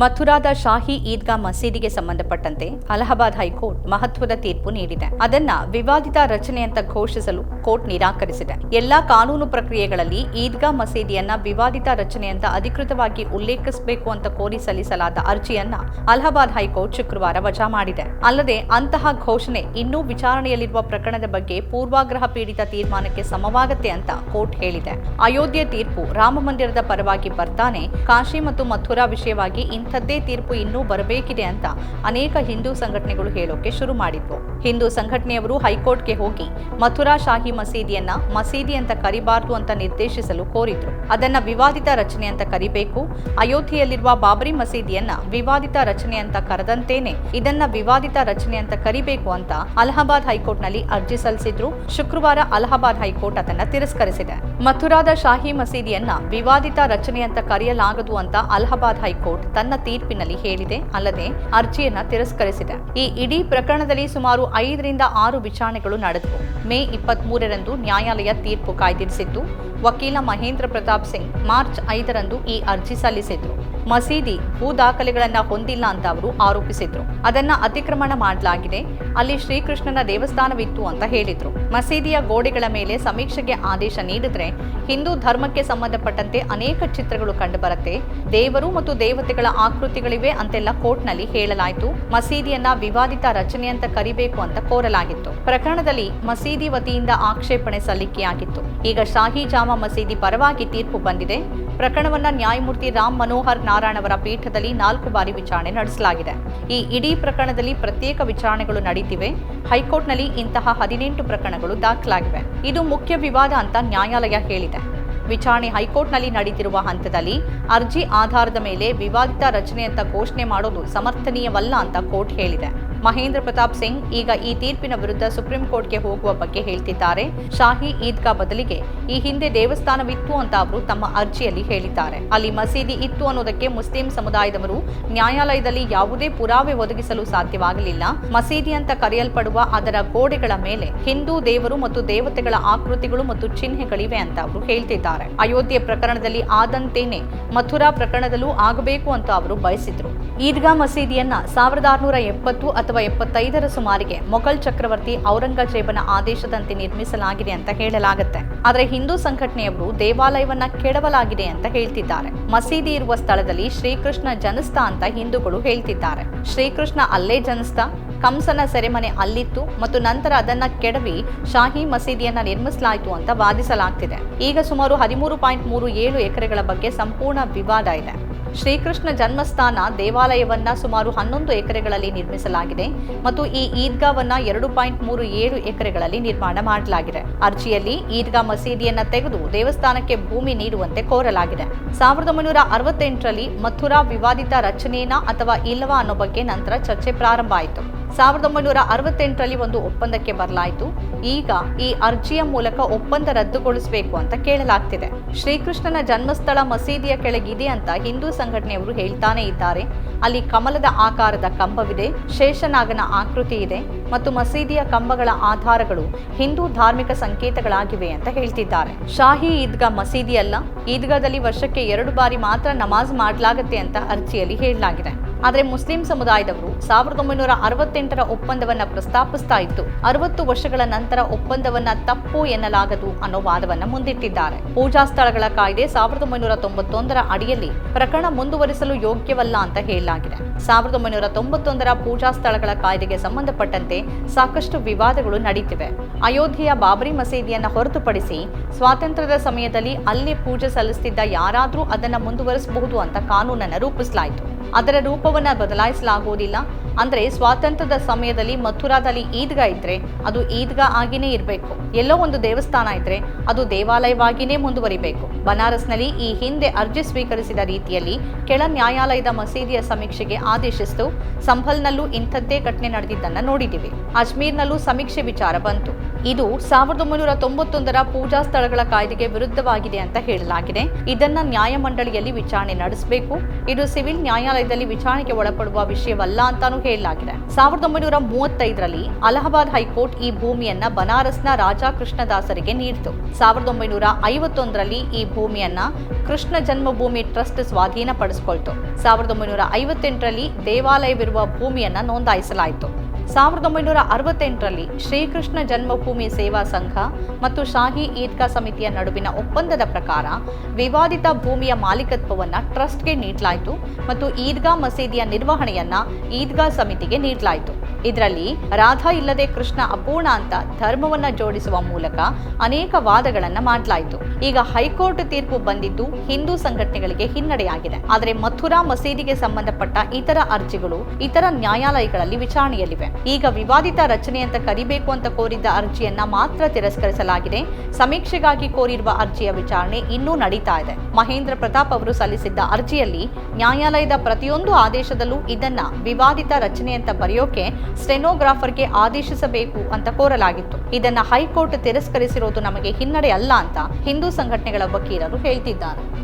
ಮಥುರಾದ ಶಾಹಿ ಈದ್ಗಾ ಮಸೀದಿಗೆ ಸಂಬಂಧಪಟ್ಟಂತೆ ಅಲಹಾಬಾದ್ ಹೈಕೋರ್ಟ್ ಮಹತ್ವದ ತೀರ್ಪು ನೀಡಿದೆ. ಅದನ್ನ ವಿವಾದಿತ ರಚನೆ ಅಂತ ಘೋಷಿಸಲು ಕೋರ್ಟ್ ನಿರಾಕರಿಸಿದೆ. ಎಲ್ಲಾ ಕಾನೂನು ಪ್ರಕ್ರಿಯೆಗಳಲ್ಲಿ ಈದ್ಗಾ ಮಸೀದಿಯನ್ನ ವಿವಾದಿತ ರಚನೆ ಅಂತ ಅಧಿಕೃತವಾಗಿ ಉಲ್ಲೇಖಿಸಬೇಕು ಅಂತ ಕೋರಿ ಸಲ್ಲಿಸಲಾದ ಅರ್ಜಿಯನ್ನ ಅಲಹಾಬಾದ್ ಹೈಕೋರ್ಟ್ ಶುಕ್ರವಾರ ವಜಾ ಮಾಡಿದೆ. ಅಲ್ಲದೆ ಅಂತಹ ಘೋಷಣೆ ಇನ್ನೂ ವಿಚಾರಣೆಯಲ್ಲಿರುವ ಪ್ರಕರಣದ ಬಗ್ಗೆ ಪೂರ್ವಾಗ್ರಹ ಪೀಡಿತ ತೀರ್ಮಾನಕ್ಕೆ ಸಮವಾಗತ್ತೆ ಅಂತ ಕೋರ್ಟ್ ಹೇಳಿದೆ. ಅಯೋಧ್ಯೆ ತೀರ್ಪು ರಾಮ ಮಂದಿರದ ಪರವಾಗಿ ಬರ್ತಾನೆ. ಕಾಶಿ ಮತ್ತು ಮಥುರಾ ವಿಷಯವಾಗಿ ಇಂಥದ್ದೇ ತೀರ್ಪು ಇನ್ನೂ ಬರಬೇಕಿದೆ ಅಂತ ಅನೇಕ ಹಿಂದೂ ಸಂಘಟನೆಗಳು ಹೇಳೋಕೆ ಶುರು ಮಾಡಿದ್ವು. ಹಿಂದೂ ಸಂಘಟನೆಯವರು ಹೈಕೋರ್ಟ್ಗೆ ಹೋಗಿ ಮಥುರಾ ಶಾಹಿ ಮಸೀದಿಯನ್ನ ಮಸೀದಿ ಅಂತ ಕರಿಬಾರದು ಅಂತ ನಿರ್ದೇಶಿಸಲು ಕೋರಿದ್ರು. ಅದನ್ನ ವಿವಾದಿತ ರಚನೆ ಅಂತ ಕರಿಬೇಕು, ಅಯೋಧ್ಯೆಯಲ್ಲಿರುವ ಬಾಬರಿ ಮಸೀದಿಯನ್ನ ವಿವಾದಿತ ರಚನೆ ಅಂತ ಕರೆದಂತೇನೆ, ಇದನ್ನ ವಿವಾದಿತ ರಚನೆ ಅಂತ ಕರಿಬೇಕು ಅಂತ ಅಲಹಾಬಾದ್ ಹೈಕೋರ್ಟ್ನಲ್ಲಿ ಅರ್ಜಿ ಸಲ್ಲಿಸಿದ್ರು. ಶುಕ್ರವಾರ ಅಲಹಾಬಾದ್ ಹೈಕೋರ್ಟ್ ಅದನ್ನ ತಿರಸ್ಕರಿಸಿದೆ. ಮಥುರಾದ ಶಾಹಿ ಮಸೀದಿಯನ್ನ ವಿವಾದಿತ ರಚನೆ ಅಂತ ಕರೆಯಲಾಗದು ಅಂತ ಅಲಹಾಬಾದ್ ಹೈಕೋರ್ಟ್ ತನ್ನ ತೀರ್ಪಿನಲ್ಲಿ ಹೇಳಿದೆ. ಅಲ್ಲದೆ ಅರ್ಜಿಯನ್ನ ತಿರಸ್ಕರಿಸಿದೆ. ಈ ಇಡೀ ಪ್ರಕರಣದಲ್ಲಿ ಸುಮಾರು ಐದರಿಂದ ಆರು ವಿಚಾರಣೆಗಳು ನಡೆದವು. ಮೇ ಇಪ್ಪತ್ತ್ ಮೂರರಂದು ನ್ಯಾಯಾಲಯ ತೀರ್ಪು ಕಾಯ್ದಿರಿಸಿತ್ತು. ವಕೀಲ ಮಹೇಂದ್ರ ಪ್ರತಾಪ್ ಸಿಂಗ್ ಮಾರ್ಚ್ ಐದರಂದು ಈ ಅರ್ಜಿ ಸಲ್ಲಿಸಿದ್ರು. ಮಸೀದಿ ಭೂ ದಾಖಲೆಗಳನ್ನ ಹೊಂದಿಲ್ಲ ಅಂತ ಅವರು ಆರೋಪಿಸಿದ್ರು. ಅದನ್ನ ಅತಿಕ್ರಮಣ ಮಾಡಲಾಗಿದೆ. ಅಲ್ಲಿ ಶ್ರೀಕೃಷ್ಣನ ದೇವಸ್ಥಾನವಿತ್ತು ಅಂತ ಹೇಳಿದ್ರು. ಮಸೀದಿಯ ಗೋಡೆಗಳ ಮೇಲೆ ಸಮೀಕ್ಷೆಗೆ ಆದೇಶ ನೀಡಿದ್ರೆ ಹಿಂದೂ ಧರ್ಮಕ್ಕೆ ಸಂಬಂಧಪಟ್ಟಂತೆ ಅನೇಕ ಚಿತ್ರಗಳು ಕಂಡುಬರುತ್ತೆ. ದೇವರು ಮತ್ತು ದೇವತೆಗಳ ಆಕೃತಿಗಳಿವೆ ಅಂತೆಲ್ಲ ಕೋರ್ಟ್ನಲ್ಲಿ ಹೇಳಲಾಯಿತು. ಮಸೀದಿಯನ್ನ ವಿವಾದಿತ ರಚನೆ ಅಂತ ಕರಿಬೇಕು ಅಂತ ಕೋರಲಾಗಿತ್ತು. ಪ್ರಕರಣದಲ್ಲಿ ಮಸೀದಿ ವತಿಯಿಂದ ಆಕ್ಷೇಪಣೆ ಸಲ್ಲಿಕೆಯಾಗಿತ್ತು. ಈಗ ಶಾಹಿ ಜಾಮಾ ಮಸೀದಿ ಪರವಾಗಿ ತೀರ್ಪು ಬಂದಿದೆ. ಪ್ರಕರಣವನ್ನ ನ್ಯಾಯಮೂರ್ತಿ ರಾಮ್ ಮನೋಹರ್ ನಾರಾಯಣ್ ಅವರ ಪೀಠದಲ್ಲಿ ನಾಲ್ಕು ಬಾರಿ ವಿಚಾರಣೆ ನಡೆಸಲಾಗಿದೆ. ಈ ಇಡೀ ಪ್ರಕರಣದಲ್ಲಿ ಪ್ರತ್ಯೇಕ ವಿಚಾರಣೆಗಳು ನಡೀತಿವೆ. ಹೈಕೋರ್ಟ್ನಲ್ಲಿ ಇಂತಹ ಹದಿನೆಂಟು ಪ್ರಕರಣಗಳು ದಾಖಲಾಗಿವೆ. ಇದು ಮುಖ್ಯ ವಿವಾದ ಅಂತ ನ್ಯಾಯಾಲಯ ಹೇಳಿದೆ. ವಿಚಾರಣೆ ಹೈಕೋರ್ಟ್ನಲ್ಲಿ ನಡೀತಿರುವ ಹಂತದಲ್ಲಿ ಅರ್ಜಿ ಆಧಾರದ ಮೇಲೆ ವಿವಾದಿತ ರಚನೆ ಅಂತ ಘೋಷಣೆ ಮಾಡೋದು ಸಮರ್ಥನೀಯವಲ್ಲ ಅಂತ ಕೋರ್ಟ್ ಹೇಳಿದೆ. ಮಹೇಂದ್ರ ಪ್ರತಾಪ್ ಸಿಂಗ್ ಈಗ ಈ ತೀರ್ಪಿನ ವಿರುದ್ಧ ಸುಪ್ರೀಂ ಕೋರ್ಟ್ಗೆ ಹೋಗುವ ಬಗ್ಗೆ ಹೇಳ್ತಿದ್ದಾರೆ. ಶಾಹಿ ಈದ್ಗಾ ಬದಲಿಗೆ ಈ ಹಿಂದೆ ದೇವಸ್ಥಾನವಿತ್ತು ಅಂತ ಅವರು ತಮ್ಮ ಅರ್ಜಿಯಲ್ಲಿ ಹೇಳಿದ್ದಾರೆ. ಅಲ್ಲಿ ಮಸೀದಿ ಇತ್ತು ಅನ್ನೋದಕ್ಕೆ ಮುಸ್ಲಿಂ ಸಮುದಾಯದವರು ನ್ಯಾಯಾಲಯದಲ್ಲಿ ಯಾವುದೇ ಪುರಾವೆ ಒದಗಿಸಲು ಸಾಧ್ಯವಾಗಲಿಲ್ಲ. ಮಸೀದಿ ಅಂತ ಕರೆಯಲ್ಪಡುವ ಅದರ ಗೋಡೆಗಳ ಮೇಲೆ ಹಿಂದೂ ದೇವರು ಮತ್ತು ದೇವತೆಗಳ ಆಕೃತಿಗಳು ಮತ್ತು ಚಿಹ್ನೆಗಳಿವೆ ಅಂತ ಅವರು ಹೇಳ್ತಿದ್ದಾರೆ. ಅಯೋಧ್ಯೆ ಪ್ರಕರಣದಲ್ಲಿ ಆದಂತೇನೆ ಮಥುರಾ ಪ್ರಕರಣದಲ್ಲೂ ಆಗಬೇಕು ಅಂತ ಅವರು ಬಯಸಿದ್ರು. ಈದ್ಗಾ ಮಸೀದಿಯನ್ನ ಸಾವಿರದ ಆರುನೂರ ಎಪ್ಪತ್ತು ಅಥವಾ ಎಪ್ಪತ್ತೈದರ ಸುಮಾರಿಗೆ ಮೊಘಲ್ ಚಕ್ರವರ್ತಿ ಔರಂಗಜೇಬನ ಆದೇಶದಂತೆ ನಿರ್ಮಿಸಲಾಗಿದೆ ಅಂತ ಹೇಳಲಾಗುತ್ತೆ. ಆದರೆ ಹಿಂದೂ ಸಂಘಟನೆಯವರು ದೇವಾಲಯವನ್ನ ಕೆಡವಲಾಗಿದೆ ಅಂತ ಹೇಳ್ತಿದ್ದಾರೆ. ಮಸೀದಿ ಇರುವ ಸ್ಥಳದಲ್ಲಿ ಶ್ರೀಕೃಷ್ಣ ಜನಿಸ್ತ ಅಂತ ಹಿಂದೂಗಳು ಹೇಳ್ತಿದ್ದಾರೆ. ಶ್ರೀಕೃಷ್ಣ ಅಲ್ಲೇ ಜನಿಸ್ತ ಕಂಸನ ಸೆರೆಮನೆ ಅಲ್ಲಿತ್ತು ಮತ್ತು ನಂತರ ಅದನ್ನ ಕೆಡವಿ ಶಾಹಿ ಮಸೀದಿಯನ್ನ ನಿರ್ಮಿಸಲಾಯಿತು ಅಂತ ವಾದಿಸಲಾಗ್ತಿದೆ. ಈಗ ಸುಮಾರು ಹದಿಮೂರು ಪಾಯಿಂಟ್ ಮೂರು ಏಳು ಎಕರೆಗಳ ಬಗ್ಗೆ ಸಂಪೂರ್ಣ ವಿವಾದ ಇದೆ. ಶ್ರೀಕೃಷ್ಣ ಜನ್ಮಸ್ಥಾನ ದೇವಾಲಯವನ್ನ ಸುಮಾರು ಹನ್ನೊಂದು ಎಕರೆಗಳಲ್ಲಿ ನಿರ್ಮಿಸಲಾಗಿದೆ ಮತ್ತು ಈ ಈದ್ಗಾವನ್ನು ಎರಡು ಪಾಯಿಂಟ್ ಮೂರು ಏಳು ಎಕರೆಗಳಲ್ಲಿ ನಿರ್ಮಾಣ ಮಾಡಲಾಗಿದೆ. ಅರ್ಜಿಯಲ್ಲಿ ಈದ್ಗಾ ಮಸೀದಿಯನ್ನ ತೆಗೆದು ದೇವಸ್ಥಾನಕ್ಕೆ ಭೂಮಿ ನೀಡುವಂತೆ ಕೋರಲಾಗಿದೆ. ಸಾವಿರದ ಒಂಬೈನೂರ ಅರವತ್ತೆಂಟರಲ್ಲಿ ಮಥುರಾ ವಿವಾದಿತ ರಚನೆನಾ ಅಥವಾ ಇಲ್ಲವಾ ಅನ್ನೋ ಬಗ್ಗೆ ನಂತರ ಚರ್ಚೆ ಪ್ರಾರಂಭ ಆಯಿತು. ಸಾವಿರದ ಒಂಬೈನೂರ ಅರವತ್ತೆಂಟರಲ್ಲಿ ಒಂದು ಒಪ್ಪಂದಕ್ಕೆ ಬರಲಾಯಿತು. ಈಗ ಈ ಅರ್ಜಿಯ ಮೂಲಕ ಒಪ್ಪಂದ ರದ್ದುಗೊಳಿಸಬೇಕು ಅಂತ ಕೇಳಲಾಗ್ತಿದೆ. ಶ್ರೀಕೃಷ್ಣನ ಜನ್ಮಸ್ಥಳ ಮಸೀದಿಯ ಕೆಳಗಿದೆ ಅಂತ ಹಿಂದೂ ಸಂಘಟನೆಯವರು ಹೇಳ್ತಾನೆ ಇದ್ದಾರೆ. ಅಲ್ಲಿ ಕಮಲದ ಆಕಾರದ ಕಂಬವಿದೆ, ಶೇಷನಾಗನ ಆಕೃತಿ ಇದೆ ಮತ್ತು ಮಸೀದಿಯ ಕಂಬಗಳ ಆಧಾರಗಳು ಹಿಂದೂ ಧಾರ್ಮಿಕ ಸಂಕೇತಗಳಾಗಿವೆ ಅಂತ ಹೇಳ್ತಿದ್ದಾರೆ. ಶಾಹಿ ಈದ್ಗಾ ಮಸೀದಿಯಲ್ಲ ಈದ್ಗಾದಲ್ಲಿ ವರ್ಷಕ್ಕೆ ಎರಡು ಬಾರಿ ಮಾತ್ರ ನಮಾಜ್ ಮಾಡಲಾಗತ್ತೆ ಅಂತ ಅರ್ಜಿಯಲ್ಲಿ ಹೇಳಲಾಗಿದೆ. ಆದರೆ ಮುಸ್ಲಿಂ ಸಮುದಾಯದವರು ಸಾವಿರದ ಒಂಬೈನೂರ ಅರವತ್ತೆಂಟರ ಒಪ್ಪಂದವನ್ನ ಪ್ರಸ್ತಾಪಿಸ್ತಾ ಇತ್ತು ಅರವತ್ತು ವರ್ಷಗಳ ನಂತರ ಒಪ್ಪಂದವನ್ನ ತಪ್ಪು ಎನ್ನಲಾಗದು ಅನ್ನೋ ವಾದವನ್ನ ಮುಂದಿಟ್ಟಿದ್ದಾರೆ. ಪೂಜಾ ಸ್ಥಳಗಳ ಕಾಯ್ದೆ ಸಾವಿರದ ಒಂಬೈನೂರ ತೊಂಬತ್ತೊಂದರ ಅಡಿಯಲ್ಲಿ ಪ್ರಕರಣ ಮುಂದುವರಿಸಲು ಯೋಗ್ಯವಲ್ಲ ಅಂತ ಹೇಳಲಾಗಿದೆ. ಸಾವಿರದ ಒಂಬೈನೂರ ತೊಂಬತ್ತೊಂದರ ಪೂಜಾ ಸ್ಥಳಗಳ ಕಾಯ್ದೆಗೆ ಸಂಬಂಧಪಟ್ಟಂತೆ ಸಾಕಷ್ಟು ವಿವಾದಗಳು ನಡೀತಿವೆ. ಅಯೋಧ್ಯೆಯ ಬಾಬರಿ ಮಸೀದಿಯನ್ನು ಹೊರತುಪಡಿಸಿ ಸ್ವಾತಂತ್ರ್ಯದ ಸಮಯದಲ್ಲಿ ಅಲ್ಲಿ ಪೂಜೆ ಸಲ್ಲಿಸುತ್ತಿದ್ದ ಯಾರಾದರೂ ಅದನ್ನು ಮುಂದುವರಿಸಬಹುದು ಅಂತ ಕಾನೂನನ್ನು ರೂಪಿಸಲಾಯಿತು. ಅದರ ರೂಪವನ್ನ ಬದಲಾಯಿಸಲಾಗುವುದಿಲ್ಲ ಅಂದ್ರೆ ಸ್ವಾತಂತ್ರ್ಯದ ಸಮಯದಲ್ಲಿ ಮಥುರಾದಲ್ಲಿ ಈದ್ಗಾ ಇದ್ರೆ ಅದು ಈದ್ಗಾ ಆಗಿನೇ ಇರಬೇಕು. ಎಲ್ಲೋ ಒಂದು ದೇವಸ್ಥಾನ ಇದ್ರೆ ಅದು ದೇವಾಲಯವಾಗಿಯೇ ಮುಂದುವರಿಬೇಕು. ಬನಾರಸ್ನಲ್ಲಿ ಈ ಹಿಂದೆ ಅರ್ಜಿ ಸ್ವೀಕರಿಸಿದ ರೀತಿಯಲ್ಲಿ ಕೆಳ ನ್ಯಾಯಾಲಯದ ಮಸೀದಿಯ ಸಮೀಕ್ಷೆಗೆ ಆದೇಶಿಸಿತು, ಸಂಭಲ್ನಲ್ಲೂ ಇಂಥದ್ದೇ ಘಟನೆ ನಡೆದಿದ್ದನ್ನು ನೋಡಿದ್ದೀವಿ. ಅಜ್ಮೀರ್ನಲ್ಲೂ ಸಮೀಕ್ಷೆ ವಿಚಾರ ಬಂತು. ಇದು ಸಾವಿರದ ಒಂಬೈನೂರ ತೊಂಬತ್ತೊಂದರ ಪೂಜಾ ಸ್ಥಳಗಳ ಕಾಯ್ದೆಗೆ ವಿರುದ್ಧವಾಗಿದೆ ಅಂತ ಹೇಳಲಾಗಿದೆ. ಇದನ್ನ ನ್ಯಾಯಮಂಡಳಿಯಲ್ಲಿ ವಿಚಾರಣೆ ನಡೆಸಬೇಕು. ಇದು ಸಿವಿಲ್ ನ್ಯಾಯಾಲಯದಲ್ಲಿ ವಿಚಾರಣೆಗೆ ಒಳಪಡುವ ವಿಷಯವಲ್ಲ ಅಂತಾನೂ ಹೇಳಲಾಗಿದೆ ಸಾವಿರದ ಒಂಬೈನೂರ ಮೂವತ್ತೈದರಲ್ಲಿ ಅಲಹಾಬಾದ್ ಹೈಕೋರ್ಟ್ ಈ ಭೂಮಿಯನ್ನ ಬನಾರಸ್ನ ರಾಜಾ ಕೃಷ್ಣದಾಸರಿಗೆ ನೀಡಿತು. ಸಾವಿರದ ಒಂಬೈನೂರ ಐವತ್ತೊಂದರಲ್ಲಿ ಈ ಭೂಮಿಯನ್ನ ಕೃಷ್ಣ ಜನ್ಮಭೂಮಿ ಟ್ರಸ್ಟ್ ಸ್ವಾಧೀನಪಡಿಸಿಕೊಳ್ತು. ಸಾವಿರದ ಒಂಬೈನೂರ ಐವತ್ತೆಂಟರಲ್ಲಿ ದೇವಾಲಯವಿರುವ ಭೂಮಿಯನ್ನ ನೋಂದಾಯಿಸಲಾಯಿತು. ಸಾವಿರದ ಒಂಬೈನೂರ ಅರವತ್ತೆಂಟರಲ್ಲಿ ಶ್ರೀಕೃಷ್ಣ ಜನ್ಮಭೂಮಿ ಸೇವಾ ಸಂಘ ಮತ್ತು ಶಾಹಿ ಈದ್ಗಾ ಸಮಿತಿಯ ನಡುವಿನ ಒಪ್ಪಂದದ ಪ್ರಕಾರ ವಿವಾದಿತ ಭೂಮಿಯ ಮಾಲೀಕತ್ವವನ್ನು ಟ್ರಸ್ಟ್ಗೆ ನೀಡಲಾಯಿತು ಮತ್ತು ಈದ್ಗಾ ಮಸೀದಿಯ ನಿರ್ವಹಣೆಯನ್ನು ಈದ್ಗಾ ಸಮಿತಿಗೆ ನೀಡಲಾಯಿತು. ಇದರಲ್ಲಿ ರಾಧಾ ಇಲ್ಲದೆ ಕೃಷ್ಣ ಅಪೂರ್ಣ ಅಂತ ಧರ್ಮವನ್ನ ಜೋಡಿಸುವ ಮೂಲಕ ಅನೇಕ ವಾದಗಳನ್ನ ಮಾಡಲಾಯಿತು. ಈಗ ಹೈಕೋರ್ಟ್ ತೀರ್ಪು ಬಂದಿದ್ದು ಹಿಂದೂ ಸಂಘಟನೆಗಳಿಗೆ ಹಿನ್ನಡೆಯಾಗಿದೆ. ಆದರೆ ಮಥುರಾ ಮಸೀದಿಗೆ ಸಂಬಂಧಪಟ್ಟ ಇತರ ಅರ್ಜಿಗಳು ಇತರ ನ್ಯಾಯಾಲಯಗಳಲ್ಲಿ ವಿಚಾರಣೆಯಲ್ಲಿವೆ. ಈಗ ವಿವಾದಿತ ರಚನೆ ಅಂತ ಕರಿಬೇಕು ಅಂತ ಕೋರಿದ್ದ ಅರ್ಜಿಯನ್ನ ಮಾತ್ರ ತಿರಸ್ಕರಿಸಲಾಗಿದೆ. ಸಮೀಕ್ಷೆಗಾಗಿ ಕೋರಿರುವ ಅರ್ಜಿಯ ವಿಚಾರಣೆ ಇನ್ನೂ ನಡೀತಾ ಇದೆ. ಮಹೇಂದ್ರ ಪ್ರತಾಪ್ ಅವರು ಸಲ್ಲಿಸಿದ್ದ ಅರ್ಜಿಯಲ್ಲಿ ನ್ಯಾಯಾಲಯದ ಪ್ರತಿಯೊಂದು ಆದೇಶದಲ್ಲೂ ಇದನ್ನ ವಿವಾದಿತ ರಚನೆ ಅಂತ ಬರೆಯೋಕೆ ಸ್ಟೆನೋಗ್ರಾಫರ್ಗೆ ಆದೇಶಿಸಬೇಕು ಅಂತ ಕೋರಲಾಗಿತ್ತು. ಇದನ್ನ ಹೈಕೋರ್ಟ್ ತಿರಸ್ಕರಿಸಿರೋದು ನಮಗೆ ಹಿನ್ನಡೆ ಅಲ್ಲ ಅಂತ ಹಿಂದೂ ಸಂಘಟನೆಗಳ ವಕೀಲರು ಹೇಳ್ತಿದ್ದಾರೆ.